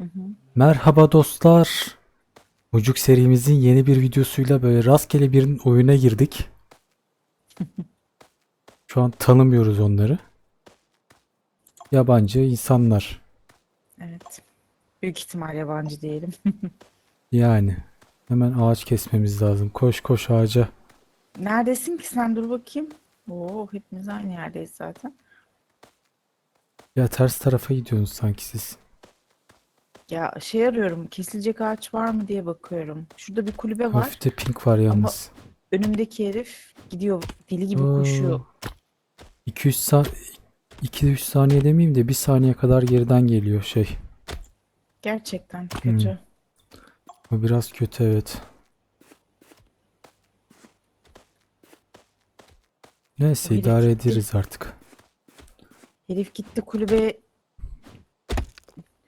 Hı hı. Merhaba dostlar. Mucuk serimizin yeni bir videosuyla böyle rastgele bir oyuna girdik. Şu an tanımıyoruz onları. Yabancı insanlar. Evet. Büyük ihtimal yabancı diyelim. Yani. Hemen ağaç kesmemiz lazım. Koş koş ağaca. Neredesin ki sen dur bakayım. Oo hepimiz aynı yerdeyiz zaten. Ya ters tarafa gidiyorsunuz sanki siz. Ya şey arıyorum kesilecek ağaç var mı diye bakıyorum. Şurada bir kulübe var. Hafifte pink var yalnız. Önümdeki herif gidiyor deli gibi Oo. koşuyor. 200 sa 2-3 saniye demeyeyim de 1 saniye kadar geriden geliyor şey. Gerçekten kötü. O biraz kötü evet. Neyse Bu idare ederiz artık. Herif gitti kulübeye.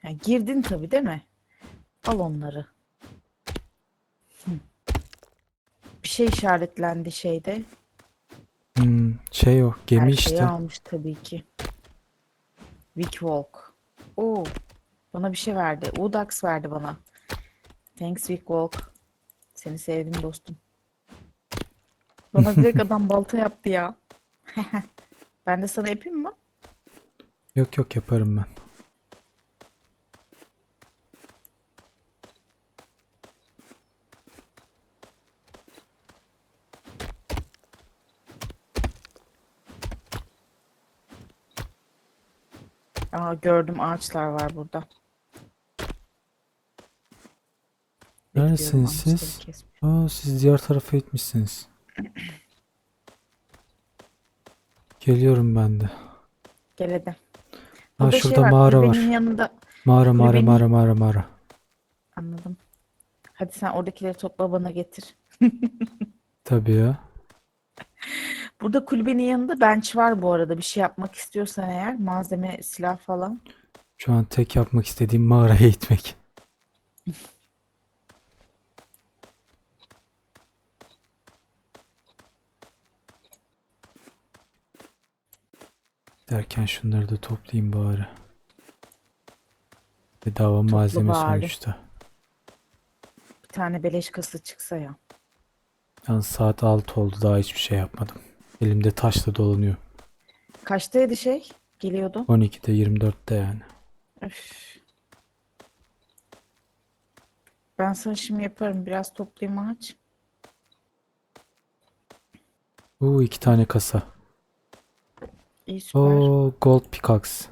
Ha, girdin tabii değil mi? Al onları. Hı. Bir şey işaretlendi şeyde. Hmm, şey o gemi Her işte. şeyi almış tabii ki. Wickwalk. Oo, bana bir şey verdi. Udax verdi bana. Thanks Wickwalk. Seni sevdim dostum. Bana direkt adam balta yaptı ya. Ben de sana yapayım mı? Yok yok yaparım ben. Aa gördüm ağaçlar var burada. Bekliyorum Neredesiniz ağaçları siz? kesmiş. Aa siz diğer tarafa gitmişsiniz. Geliyorum ben de. Gel hadi. Ha Burada şey şurada var, mağara kulübenin var. yanında. Mağara mağara kulübenin- mağara mağara mağara. Anladım. Hadi sen oradakileri topla bana getir. Tabii ya. Burada kulübenin yanında bench var bu arada. Bir şey yapmak istiyorsan eğer malzeme, silah falan. Şu an tek yapmak istediğim mağaraya gitmek. Derken şunları da toplayayım bari. Bedava malzeme bari. sonuçta. Bir tane beleş kasa çıksa ya. Yalnız saat 6 oldu daha hiçbir şey yapmadım. Elimde taşla dolanıyor. Kaçtaydı şey? Geliyordu. 12'de 24'te yani. Öf. Ben sana şimdi yaparım. Biraz toplayayım ağaç. Uuu iki tane kasa. İyi süper. Oo gold pickaxe.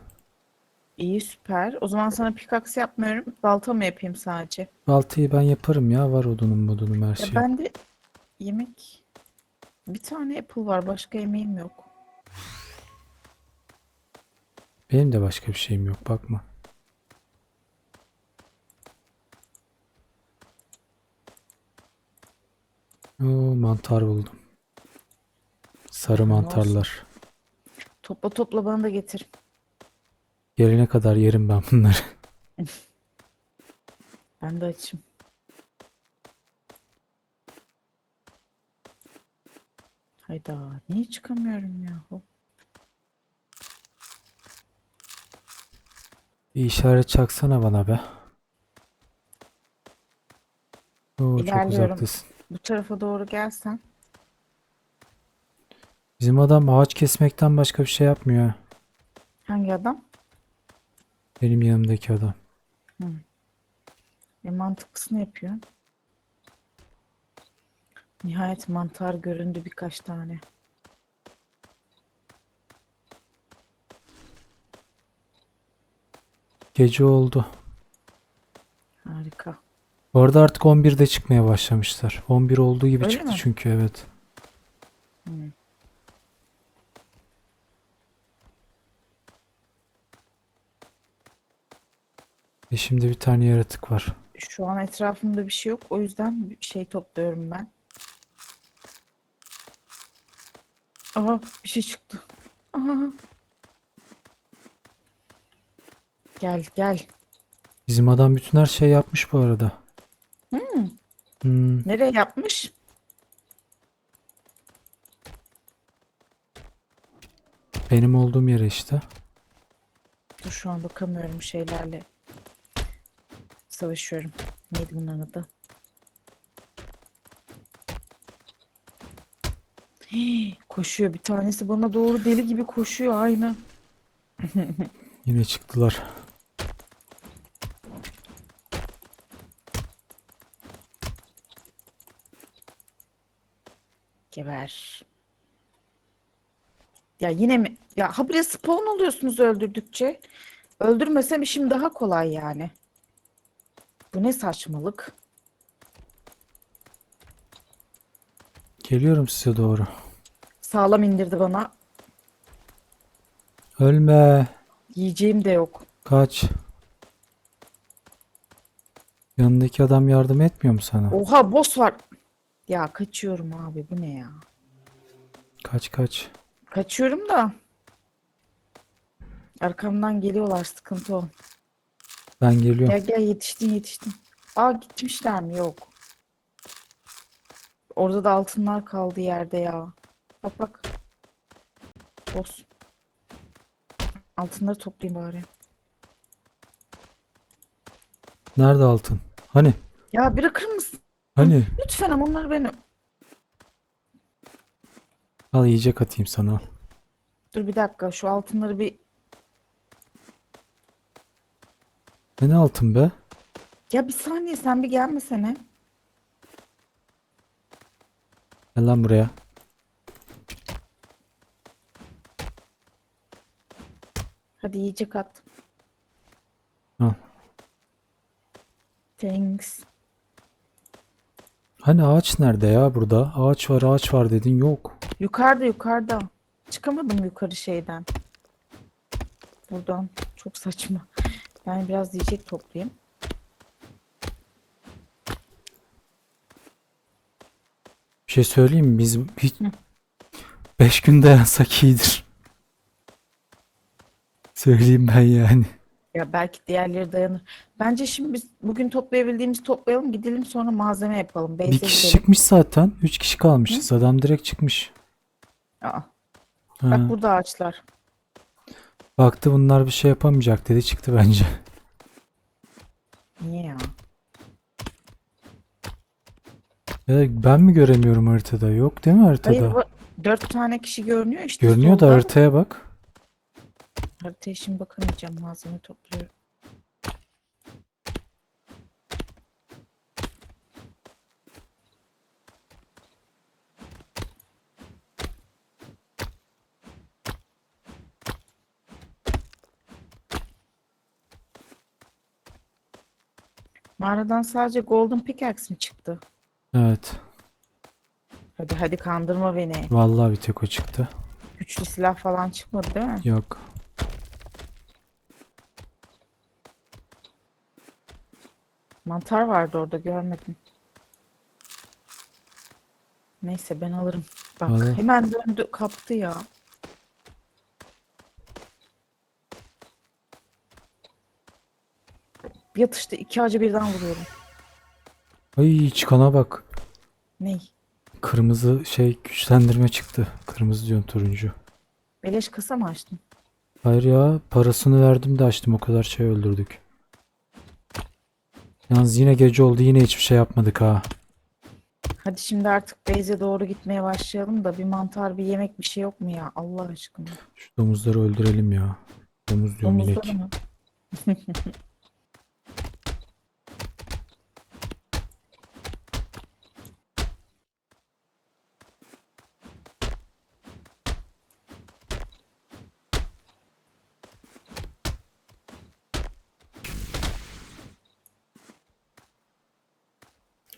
İyi süper. O zaman sana pickaxe yapmıyorum. Balta mı yapayım sadece? Baltayı ben yaparım ya var odunum modunum her Ya şey. ben de yemek bir tane apple var. Başka yemeğim yok. Benim de başka bir şeyim yok bakma. Oo mantar buldum. Sarı mantarlar. Topla topla bana da getir. Gelene kadar yerim ben bunları. Ben de açım. Hayda. Niye çıkamıyorum yahu? Bir işaret çaksana bana be. Oo çok İlerliyorum. uzaktasın. Bu tarafa doğru gelsen. Bizim adam ağaç kesmekten başka bir şey yapmıyor ha. Hangi adam? Benim yanımdaki adam. E mantıklısını yapıyor. Nihayet mantar göründü birkaç tane. Gece oldu. Harika. Bu arada artık 11'de çıkmaya başlamışlar. 11 olduğu gibi Öyle çıktı mi? çünkü evet. Hmm. E şimdi bir tane yaratık var. Şu an etrafımda bir şey yok. O yüzden şey topluyorum ben. Aha bir şey çıktı. Aha. Gel gel. Bizim adam bütün her şey yapmış bu arada. Hmm. Hmm, Nereye yapmış? benim olduğum yere işte. Dur şu an bakamıyorum şeylerle. savaşıyorum. Neydi bunların adı? Hii, koşuyor bir tanesi bana doğru deli gibi koşuyor aynı. Yine çıktılar. Geber. Ya yine mi? Ya habire spawn oluyorsunuz öldürdükçe. Öldürmesem işim daha kolay yani. Bu ne saçmalık? Geliyorum size doğru. Sağlam indirdi bana. Ölme. Yiyeceğim de yok. Kaç. Yanındaki adam yardım etmiyor mu sana? Oha boss var. Ya kaçıyorum abi bu ne ya? Kaç kaç. Kaçıyorum da. Arkamdan geliyorlar sıkıntı o. Ben geliyorum. Gel gel yetiştin yetiştin. Aa gitmişler mi? Yok. Orada da altınlar kaldı yerde ya. Bak bak. Boss. Altınları toplayayım bari. Nerede altın? Hani? Ya bırakır mısın? Hani? Lütfen ama onları beni... Al yiyecek atayım sana. al. Dur bir dakika şu altınları bir... Ne ne altın be? Ya bir saniye sen bir gelmesene. Gel lan buraya. Hadi yiyecek at. Al. Thanks. Hani ağaç nerede ya burada? Ağaç var ağaç var dedin yok. Yukarıda yukarıda. Çıkamadım yukarı şeyden. Buradan. Çok saçma. Ben biraz yiyecek toplayayım. Bir şey söyleyeyim mi? Biz hiç 5 gün dayansak iyidir. Söyleyeyim ben yani. Ya belki diğerleri dayanır. Bence şimdi biz bugün toplayabildiğimiz toplayalım. Gidelim sonra malzeme yapalım. Bir Base'e kişi gidelim. çıkmış zaten. 3 kişi kalmışız. Adam direkt çıkmış. Aa, Ha. bak burada ağaçlar. Baktı bunlar bir şey yapamayacak dedi çıktı bence. Niye ya? Ya ben mi göremiyorum haritada? Yok değil mi haritada? Hayır bu- dört tane kişi görünüyor işte Görünüyor da solda. haritaya bak. Haritaya şimdi bakamayacağım. Malzeme topluyorum. Mağaradan sadece Golden Pickaxe mi çıktı? Evet. Hadi hadi kandırma beni. Vallahi bir tek o çıktı. Güçlü silah falan çıkmadı değil mi? Yok. Mantar vardı orada görmedim. Neyse ben alırım. Bak Al. hemen döndü kaptı ya. Bir atışta iki ağaca birden vuruyorum. Ay çıkana bak. Ney? Kırmızı şey güçlendirme çıktı. Kırmızı diyorum turuncu. Beleş kasa mı açtın? Hayır ya parasını verdim de açtım o kadar şey öldürdük. Yalnız yine gece oldu yine hiçbir şey yapmadık ha. Hadi şimdi artık Beyze doğru gitmeye başlayalım da bir mantar bir yemek bir şey yok mu ya Allah aşkına. Şu domuzları öldürelim ya. Domuz diyorum inek. Domuzları mı?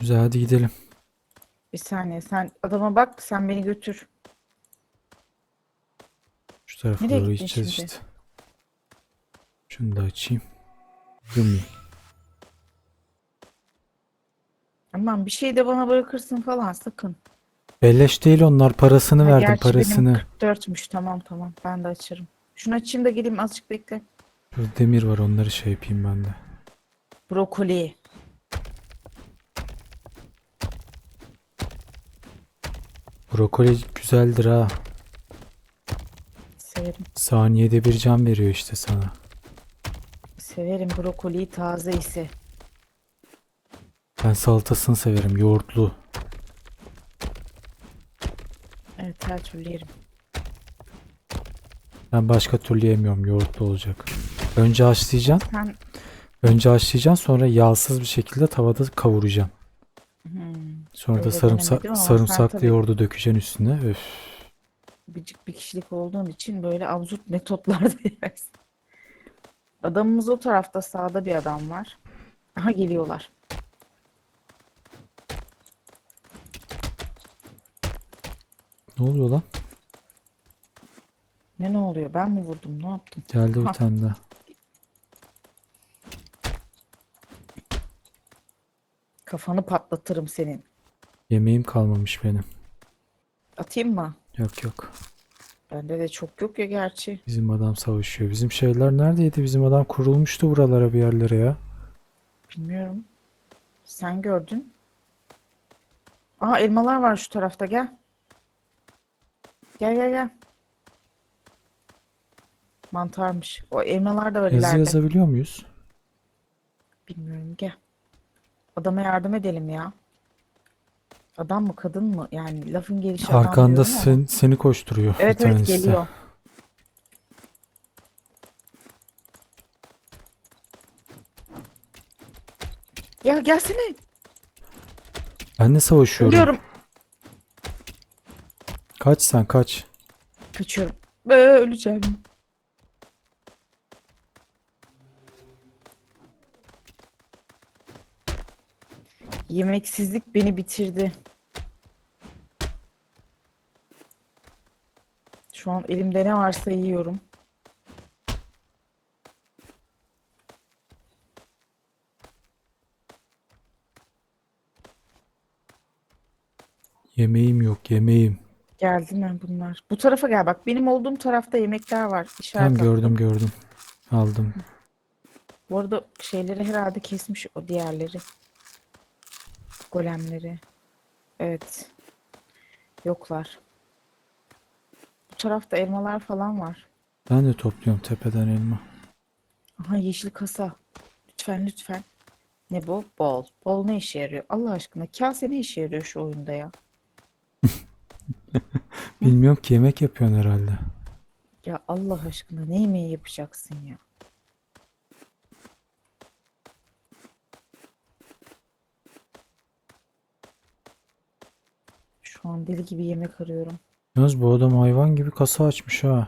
Güzel hadi gidelim. Bir saniye sen adama bak sen beni götür. Şu tarafa Nereye doğru gittin gideceğiz şimdi? işte. Şunu da açayım. Yumi. Aman bir şey de bana bırakırsın falan sakın. Beleş değil onlar parasını Ha, verdim gerçi benim parasını. 44'müş tamam tamam ben de açarım. Şunu açayım da geleyim azıcık bekle. Şurada demir var onları şey yapayım ben de. Brokoli. Brokoli güzeldir ha. Severim. Saniyede bir can veriyor işte sana. Severim brokoliyi taze ise. Ben salatasını severim. Yoğurtlu. Evet her türlü yerim. Ben başka türlü yemiyorum. Yoğurtlu olacak. Önce haşlayacaksın. Sen Önce haşlayacaksın sonra yağsız bir şekilde tavada kavuracaksın. Sonra da Öyle sarımsa denemedim ama sen sarımsaklı tabii- yoğurdu dökeceksin üstüne. Öf. bicik bir kişilik olduğun için böyle absürt metotlarda yersin. Adamımız o tarafta sağda bir adam var. Aha geliyorlar. Ne oluyor lan? Ne ne oluyor? Ben mi vurdum? Ne yaptım? Geldi bir Ha. tane daha. Kafanı patlatırım senin. Yemeğim kalmamış benim. Atayım mı? Yok yok. Bende de çok yok ya gerçi. Bizim adam savaşıyor. Bizim şeyler neredeydi? Bizim adam kurulmuştu buralara bir yerlere ya. Bilmiyorum. Sen gördün. Aa elmalar var şu tarafta gel. Gel gel gel. Mantarmış. O elmalar da var Yazı ileride. yazabiliyor muyuz? Bilmiyorum gel. Adama yardım edelim ya. Adam mı kadın mı? Yani lafın gelişi adam Arkanda diyorum ama. sen, seni koşturuyor bir Evet evet tanesi. geliyor. Ya gelsene. Ben de savaşıyorum. Ölüyorum. Kaç sen kaç. Kaçıyorum. Ee, öleceğim. Yemeksizlik beni bitirdi. Şu an elimde ne varsa yiyorum. Yemeğim yok yemeğim. Geldi mi bunlar? Bu tarafa gel bak. Benim olduğum tarafta yemekler var. İşaret Tamam gördüm attım. gördüm. Aldım. Bu arada şeyleri herhalde kesmiş o diğerleri. Golemleri. Evet. Yoklar. Bu tarafta elmalar falan var. Ben de topluyorum tepeden elma. Aha yeşil kasa. Lütfen lütfen. Ne bu? Bol. Bol ne işe yarıyor? Allah aşkına kase ne işe yarıyor şu oyunda ya? Bilmiyorum ki yemek yapıyorsun herhalde. Ya Allah aşkına ne yemeği yapacaksın ya? Şu an deli gibi yemek arıyorum. Yalnız bu adam hayvan gibi kasa açmış ha.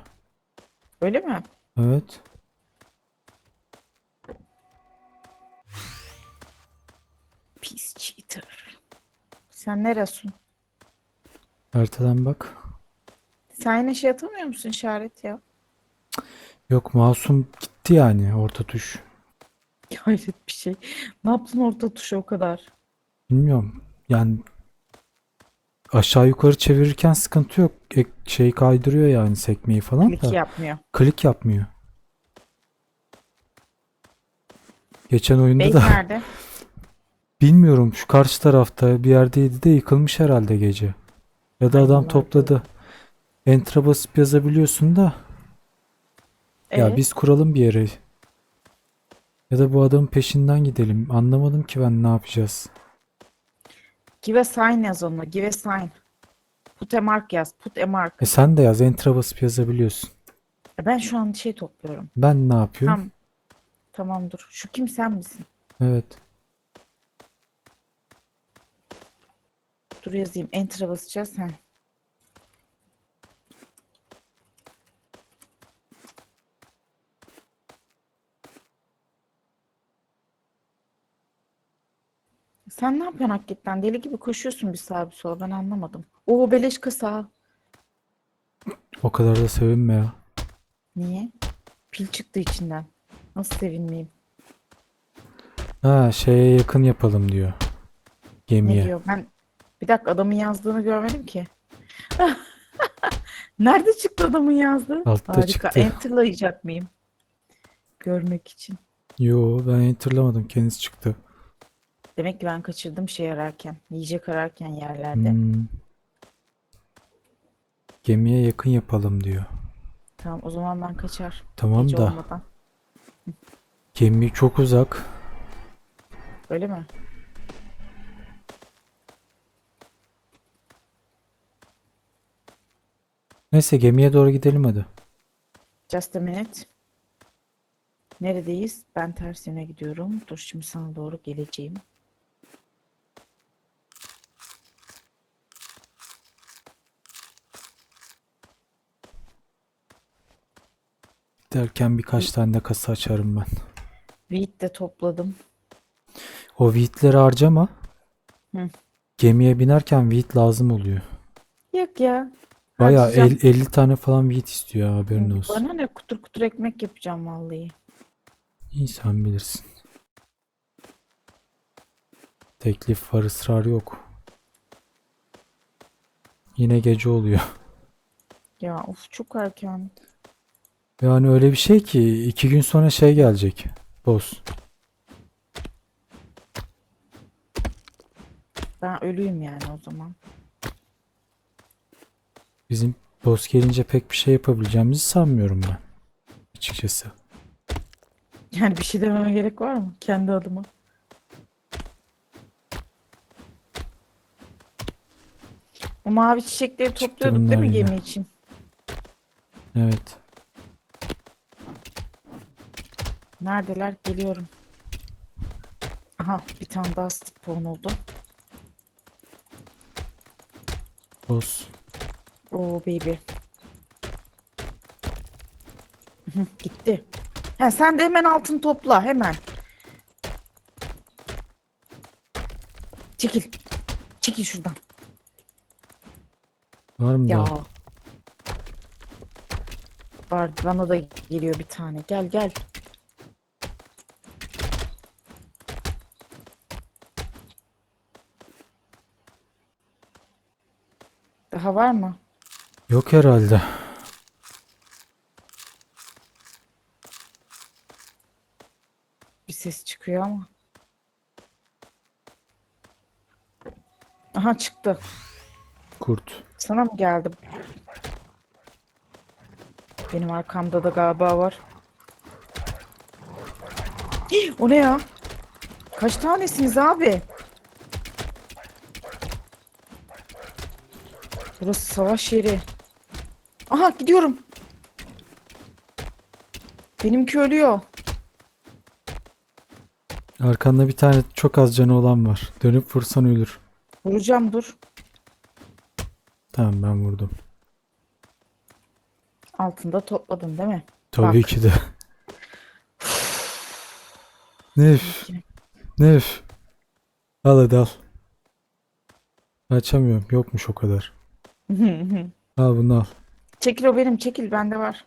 Öyle mi? Evet. Pis cheater. Sen neresin? Haritadan bak. Sen yine şey atamıyor musun işaret ya? Yok masum gitti yani orta tuş. Hayret bir şey. Ne yaptın orta tuşa o kadar? Bilmiyorum. Yani aşağı yukarı çevirirken sıkıntı yok. Ek, şey kaydırıyor yani sekmeyi falan Klik da. yapmıyor. Klik yapmıyor. Geçen oyunda Bey da nerede? bilmiyorum şu karşı tarafta bir yerdeydi de yıkılmış herhalde gece. Ya da adam topladı. Enter'a basıp yazabiliyorsun da ya Ee, biz kuralım bir yere. Ya da bu adamın peşinden gidelim. Anlamadım ki ben ne yapacağız. Give a sign yaz onu. Give a sign. Put a mark yaz. Put a mark. E sen de yaz. Enter'a basıp yazabiliyorsun. E Ben şu an şey topluyorum. Ben ne yapıyorum? Tam. Tamam dur. Şu kim sen misin? Evet. Dur yazayım. Enter'a basacağız. He. Sen ne yapıyorsun hakikaten? Deli gibi koşuyorsun bir sağa bir sola. Ben anlamadım. Oo beleş kasa. O kadar da sevinme ya. Niye? Pil çıktı içinden. Nasıl sevinmeyeyim? Ha şeye yakın yapalım diyor. Ne Gemiye. diyor? Ben bir dakika adamın yazdığını görmedim ki. Nerede çıktı adamın yazdığı? Altta Harika. çıktı. Enter'layacak mıyım? Görmek için. Yo ben enterlamadım. Kendisi çıktı. Demek ki ben kaçırdım şey ararken. Yiyecek ararken yerlerde. Hmm. Gemiye yakın yapalım diyor. Tamam o zaman ben kaçar. Tamam Gece da. Olmadan. Gemi çok uzak. Öyle mi? Neyse gemiye doğru gidelim hadi. Just a minute. Neredeyiz? Ben ters yöne gidiyorum. Dur şimdi sana doğru geleceğim. Derken birkaç tane de kasa açarım ben. Wheat de topladım. O wheat'leri harcama. Hı. Gemiye binerken wheat lazım oluyor. Yok ya. Harcayacağım. el- 50 tane falan wheat istiyor ha, haberin olsun. Bana ne kutur kutur ekmek yapacağım vallahi. İyi sen bilirsin. Teklif var ısrar yok. Yine gece oluyor. Ya of çok erken. Yani öyle bir şey ki iki gün sonra şey gelecek. Boss. Ben ölüyüm yani o zaman. Bizim boss gelince pek bir şey yapabileceğimizi sanmıyorum ben. Açıkçası. Yani bir şey dememe gerek var mı? Kendi adıma. O mavi çiçekleri topluyorduk değil mi yine. gemi için? Evet. Neredeler? Geliyorum. Aha bir tane daha spawn oldu. Boss. Oo baby. Hı, Gitti. Ha, sen de hemen altın topla hemen. Çekil. Çekil şuradan. Var mı Ya. daha? Var bana da geliyor bir tane. Gel gel. Daha var mı? Yok herhalde. Bir ses çıkıyor ama. Aha çıktı. Kurt. Sana mı geldi? Benim arkamda da galiba var. Hii, O ne ya? Kaç tanesiniz abi? Burası savaş yeri. Aha gidiyorum. Benimki ölüyor. Arkanda bir tane çok az canı olan var. Dönüp vursan ölür. Vuracağım dur. Tamam ben vurdum. Altında topladın değil mi? Tabii Bak. ki de. Nef. Nef. Al hadi al. Açamıyorum. Yokmuş o kadar. Al bunu al. Çekil o benim çekil bende var.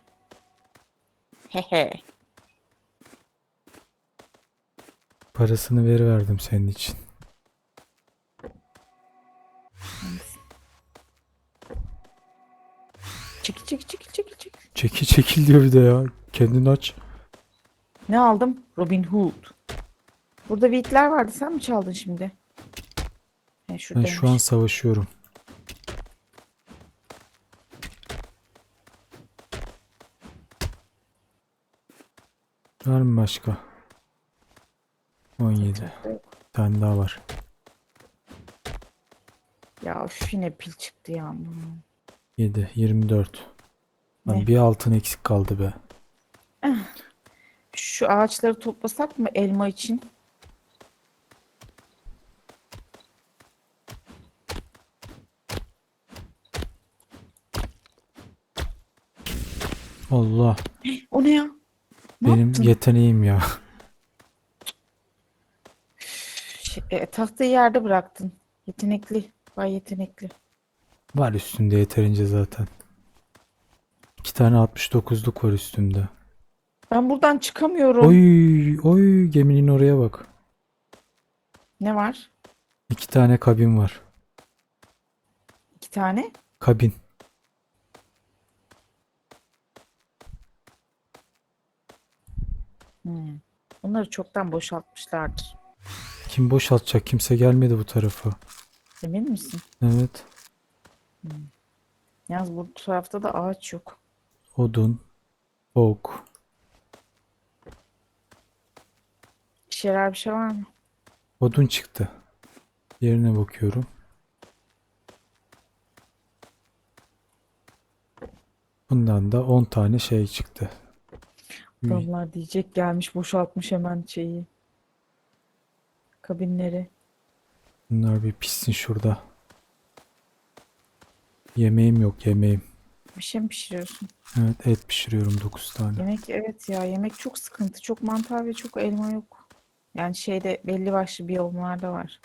Hehe. Parasını veriverdim senin için. Çekil çekil çekil çekil çekil. Çekil çekil diyor bir de ya. Kendini aç. Ne aldım? Robin Hood. Burada wheat'ler vardı. Sen mi çaldın şimdi? He, Ben şuradaymış. şu an savaşıyorum. Var mı başka? 17. Bir tane daha var. Ya üf, yine pil çıktı ya. 7. 24. Lan Ne? bir altın eksik kaldı be. Şu ağaçları toplasak mı elma için? Allah. O ne ya? Ne benim yaptın? yeteneğim ya. Şey, e, tahtayı yerde bıraktın. Yetenekli. Vay yetenekli. Var üstünde yeterince zaten. İki tane 69'luk var üstümde. Ben buradan çıkamıyorum. Oy oy geminin oraya bak. Ne var? İki tane kabin var. İki tane. Kabin. Hmm. Onları çoktan boşaltmışlardır. Kim boşaltacak? Kimse gelmedi bu tarafa. Emin misin? Evet. Yalnız bu tarafta da ağaç yok. Odun. Ok. İşe yarar bir şey var mı? Odun çıktı. Yerine bakıyorum. Bundan da 10 tane şey çıktı. Adamlar diyecek gelmiş boşaltmış hemen şeyi. Kabinleri. Bunlar bir pişsin şurada. Yemeğim yok yemeğim. Bir şey mi pişiriyorsun? Evet et pişiriyorum 9 tane. Yemek evet ya yemek çok sıkıntı. Çok mantar ve çok elma yok. Yani şeyde belli başlı biyomlarda var.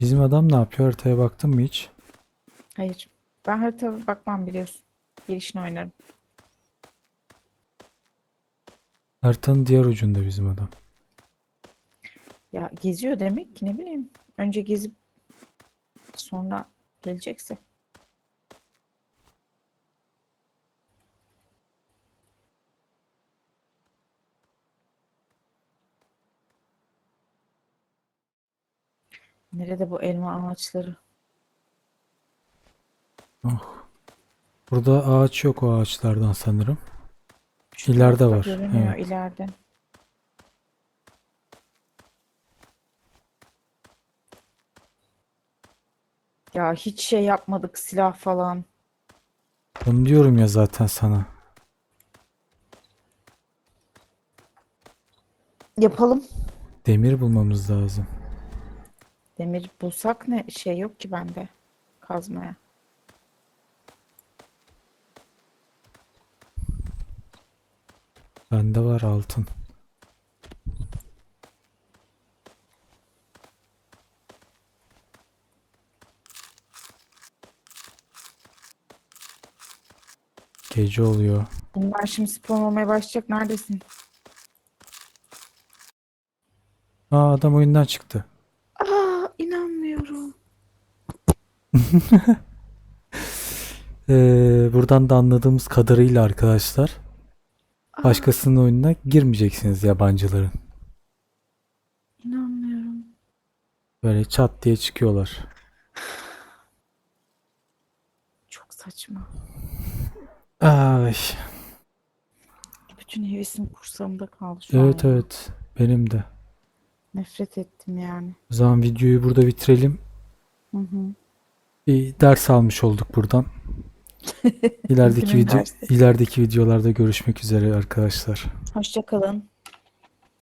Bizim adam ne yapıyor? Haritaya baktın mı hiç? Hayır. Ben harita bakmam biliyorsun. Girişini oynarım. Haritanın diğer ucunda bizim adam. Ya geziyor demek ki ne bileyim. Önce gezip sonra gelecekse. Nerede bu elma ağaçları? Oh. Burada ağaç yok o ağaçlardan sanırım. Şu İleride var, Görünüyor evet. ileride. Ya hiç şey yapmadık silah falan. Onu diyorum ya zaten sana. Yapalım. Demir bulmamız lazım. Demir bulsak ne şey yok ki bende kazmaya. Bende var altın. Gece oluyor. Bunlar şimdi spawn olmaya başlayacak. Neredesin? Aa adam oyundan çıktı. Aa inanmıyorum. Ee, buradan da anladığımız kadarıyla arkadaşlar başkasının oyununa girmeyeceksiniz yabancıların. İnanmıyorum. Böyle çat diye çıkıyorlar. Çok saçma. Ay, Bütün hevesim kursamda kaldı şu an evet ya. evet benim de. Nefret ettim yani. O zaman videoyu burada bitirelim. Hı hı. Bir ders almış olduk buradan. İlerideki video ilerideki videolarda görüşmek üzere arkadaşlar. Hoşça kalın.